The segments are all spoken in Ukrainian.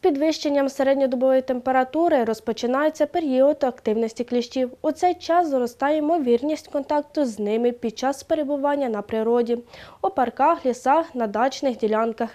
підвищенням середньодобової температури розпочинається період активності кліщів. У цей час зростає ймовірність контакту з ними під час перебування на природі, у парках, лісах, на дачних ділянках.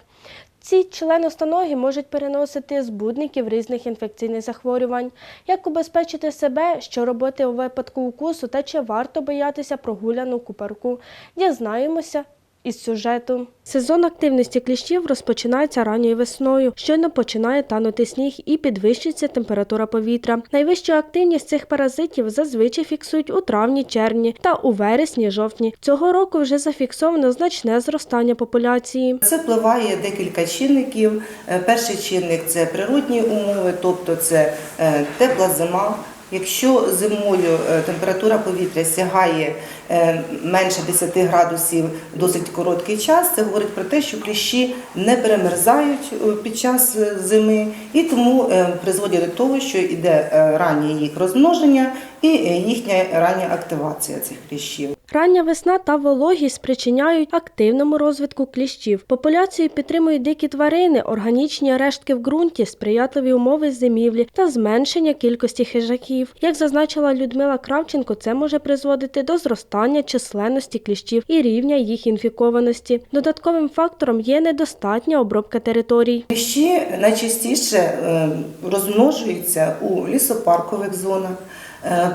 Ці членостоногі можуть переносити збудників різних інфекційних захворювань. Як убезпечити себе, що робити у випадку укусу та чи варто боятися прогулянок у парку, дізнаємося із сюжету. Сезон активності кліщів розпочинається ранньою весною. Щойно починає танути сніг і підвищується температура повітря. Найвищу активність цих паразитів зазвичай фіксують у травні-червні та у вересні-жовтні. Цього року вже зафіксовано значне зростання популяції. Це впливає декілька чинників. Е, Перший чинник це природні умови, тобто це е, тепла зима. Якщо зимою е, температура повітря сягає е, менше 10 градусів досить короткий час, це говорить про те, що кліщі не перемерзають е, під час зими і тому призводять до того, що йде раннє їх розмноження і їхня рання активація цих кліщів. Рання весна та вологість спричиняють активному розвитку кліщів. Популяцію підтримують дикі тварини, органічні рештки в ґрунті, сприятливі умови зимівлі та зменшення кількості хижаків. Як зазначила Людмила Кравченко, це може призводити до зростання численності кліщів і рівня їх інфікованості. Додатковим фактором є недостатня обробка територій. Кліщі найчастіше е, розмножуються у лісопаркових зонах,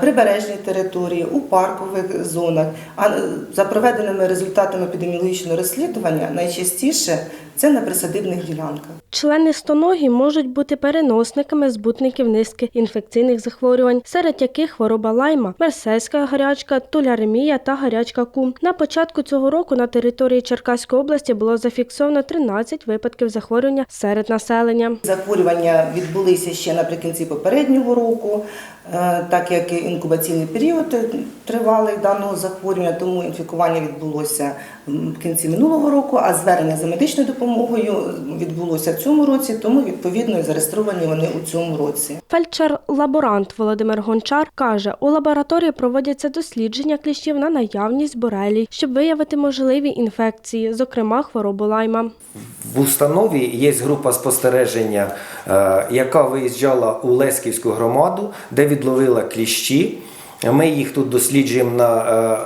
прибережній території, у паркових зонах. А е, за проведеними результатами епідеміологічного розслідування найчастіше це на присадибних ділянках. Члени стоногі можуть бути переносниками збутників низки інфекційних захворювань, серед яких хвороба лайма, мерсейська гарячка, туляремія та гарячка кум. На початку цього року на території Черкаської області було зафіксовано 13 випадків захворювання серед населення. Захворювання відбулися ще наприкінці попереднього року, е, так як інкубаційний період тривалий даного захворювання, тому інфікування відбулося в кінці минулого року, а звернення за медичною допомогою відбулося в цьому році, тому відповідно і зареєстровані вони у цьому році. Фельдшер-лаборант Володимир Гончар каже, у лабораторії проводяться дослідження кліщів на наявність борелій, щоб виявити можливі інфекції, зокрема хворобу лайма. В установі є група спостереження, е, яка виїжджала у Лесківську громаду, де відловила кліщі. Ми їх тут досліджуємо на,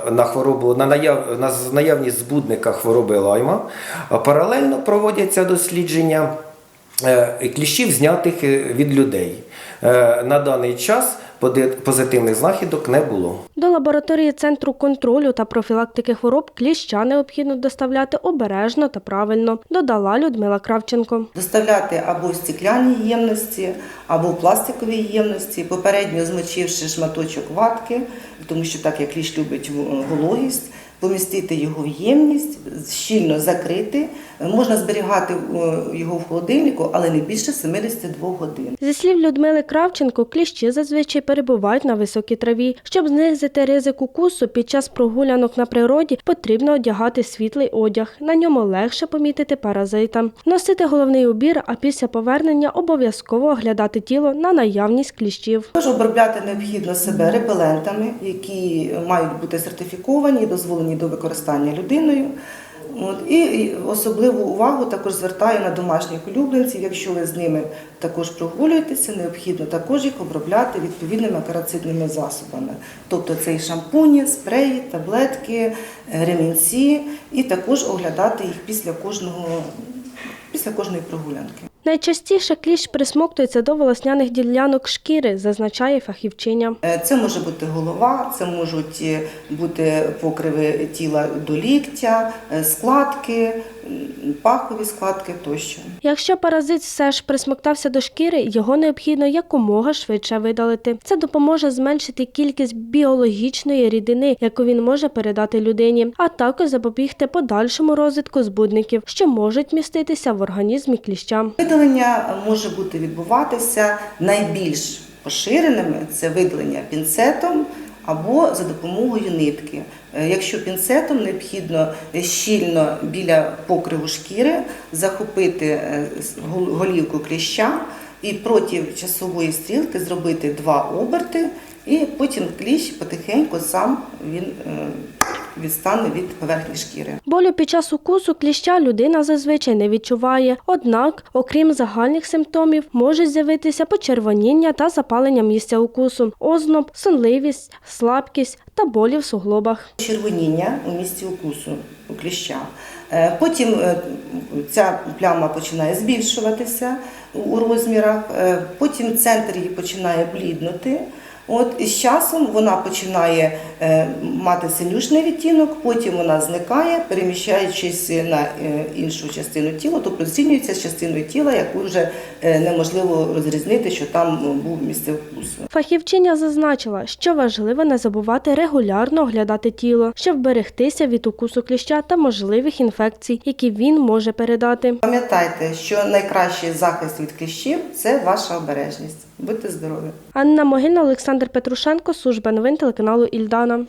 е, на хворобу на наяв, на наявність збудника хвороби лайма. Паралельно проводяться дослідження е, кліщів, знятих е, від людей. На даний час позитивних знахідок не було. До лабораторії Центру контролю та профілактики хвороб кліща необхідно доставляти обережно та правильно, додала Людмила Кравченко. Доставляти або в стеклянні ємності, або в пластиковій ємності, попередньо змочивши шматочок ватки, тому що так як кліщ любить вологість, помістити його в ємність, щільно закрити. Можна зберігати е, його в холодильнику, але не більше 72 годин. Зі слів Людмили Кравченко, кліщі зазвичай перебувають на високій траві. Щоб знизити ризик укусу під час прогулянок на природі, потрібно одягати світлий одяг. На ньому легше помітити паразита. Носити головний убір, а після повернення обов'язково оглядати тіло на наявність кліщів. Також обробляти необхідно себе репелентами, які мають бути сертифіковані і дозволені до використання людиною. От, і особливу увагу також звертаю на домашніх улюбленців. Якщо ви з ними також прогулюєтеся, необхідно також їх обробляти відповідними карацидними засобами. Тобто це і шампуні, спреї, таблетки, ремінці, і також оглядати їх після кожного після кожної прогулянки. Найчастіше кліщ присмоктується до волосняних ділянок шкіри, зазначає фахівчиня. Е, Це може бути голова, це можуть е, бути покриви тіла до ліктя, е, складки, пахові складки тощо. Якщо паразит все ж присмоктався до шкіри, його необхідно якомога швидше видалити. Це допоможе зменшити кількість біологічної рідини, яку він може передати людині, а також запобігти подальшому розвитку збудників, що можуть міститися в організмі кліща. Видалення може бути відбуватися найбільш поширеними це видалення пінцетом або за допомогою нитки. Е, Якщо пінцетом необхідно щільно біля покриву шкіри захопити е, голівку кліща і проти часової стрілки зробити два оберти, і потім кліщ потихеньку сам він е, відстане від поверхні шкіри. Болю під час укусу кліща людина зазвичай не відчуває. Однак, окрім загальних симптомів, можуть з'явитися почервоніння та запалення місця укусу, озноб, сонливість, слабкість та болі в суглобах. червоніння у місці укусу у кліща. Е, Потім е, ця пляма починає збільшуватися у розмірах, е, потім центр її починає бліднути. От, і з часом вона починає е, мати синюшний відтінок, потім вона зникає, переміщаючись на е, іншу частину тіла, тобто зцінюється з частиною тіла, яку вже е, неможливо розрізнити, що там ну, був місце вкусу. Фахівчиня зазначила, що важливо не забувати регулярно оглядати тіло, щоб вберегтися від укусу кліща та можливих інфекцій, які він може передати. Пам'ятайте, що найкращий захист від кліщів це ваша обережність. Будьте здорові! Анна Могильна, Олександр Петрушенко, служба новин телеканалу Ільдана.